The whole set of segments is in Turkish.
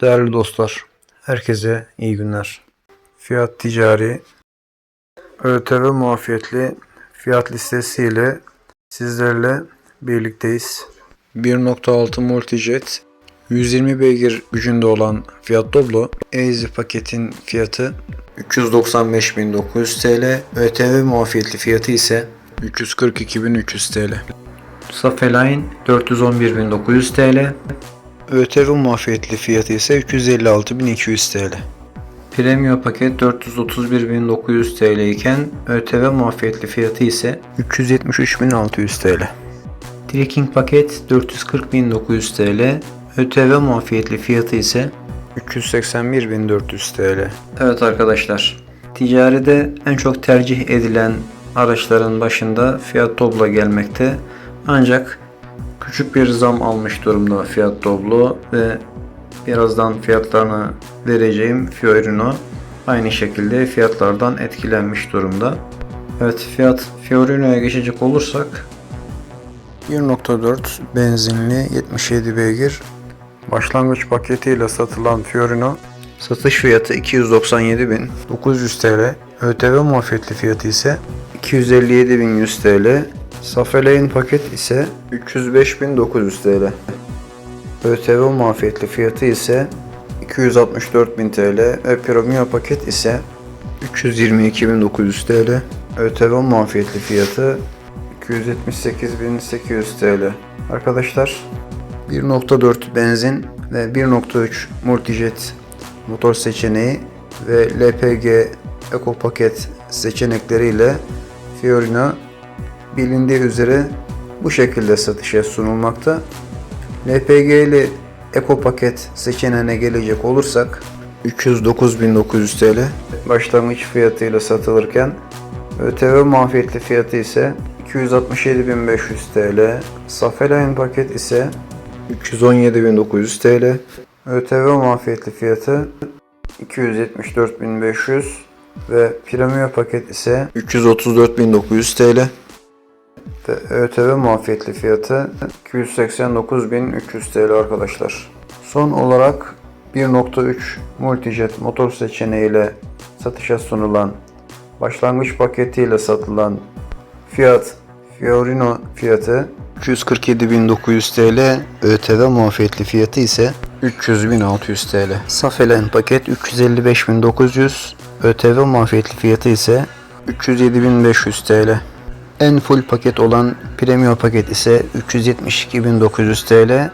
Değerli dostlar, herkese iyi günler. Fiyat ticari, ÖTV muafiyetli fiyat listesiyle sizlerle birlikteyiz. 1.6 Multijet 120 beygir gücünde olan Fiat Doblo Easy paketin fiyatı 395.900 TL, ÖTV muafiyetli fiyatı ise 342.300 TL. Safeline 411.900 TL, ÖTV muafiyetli fiyatı ise 356.200 TL. Premium paket 431.900 TL iken ÖTV muafiyetli fiyatı ise 373.600 TL. Trekking paket 440.900 TL, ÖTV muafiyetli fiyatı ise 381.400 TL. Evet arkadaşlar, ticaride en çok tercih edilen araçların başında Fiat Doblo gelmekte. Ancak küçük bir zam almış durumda Fiat Doblo ve birazdan fiyatlarını vereceğim Fiorino aynı şekilde fiyatlardan etkilenmiş durumda. Evet fiyat Fiorino'ya geçecek olursak 1.4 benzinli 77 beygir başlangıç paketiyle satılan Fiorino satış fiyatı 297.900 TL ÖTV muafiyetli fiyatı ise 257.100 TL Safeleyn paket ise 305.900 TL ÖTV muafiyetli fiyatı ise 264.000 TL ve Premium paket ise 322.900 TL. ÖTV muafiyetli fiyatı 278.800 TL. Arkadaşlar 1.4 benzin ve 1.3 multijet motor seçeneği ve LPG Eco paket seçenekleriyle Fiorino bilindiği üzere bu şekilde satışa sunulmakta. LPG ile Eco paket seçeneğine gelecek olursak 309.900 TL başlangıç fiyatıyla satılırken ÖTV muafiyetli fiyatı ise 267.500 TL. Safeleyn paket ise 317.900 TL. ÖTV muafiyetli fiyatı 274.500 ve Premium paket ise 334.900 TL ÖTV muafiyetli fiyatı 289.300 TL arkadaşlar. Son olarak 1.3 Multijet motor seçeneğiyle satışa sunulan başlangıç paketiyle satılan Fiat Fiorino fiyatı 247.900 TL, ÖTV muafiyetli fiyatı ise 300.600 TL. Safelen paket 355.900, ÖTV muafiyetli fiyatı ise 307.500 TL. En full paket olan premium paket ise 372.900 TL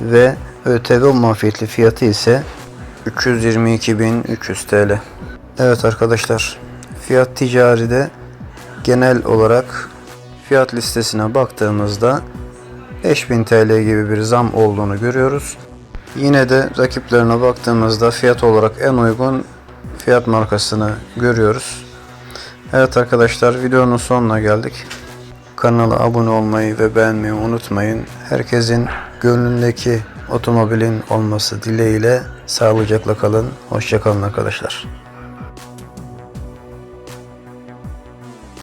ve ÖTV muafiyetli fiyatı ise 322.300 TL. Evet arkadaşlar fiyat ticaride genel olarak fiyat listesine baktığımızda 5000 TL gibi bir zam olduğunu görüyoruz. Yine de rakiplerine baktığımızda fiyat olarak en uygun fiyat markasını görüyoruz. Evet arkadaşlar videonun sonuna geldik. Kanala abone olmayı ve beğenmeyi unutmayın. Herkesin gönlündeki otomobilin olması dileğiyle sağlıcakla kalın. Hoşçakalın arkadaşlar.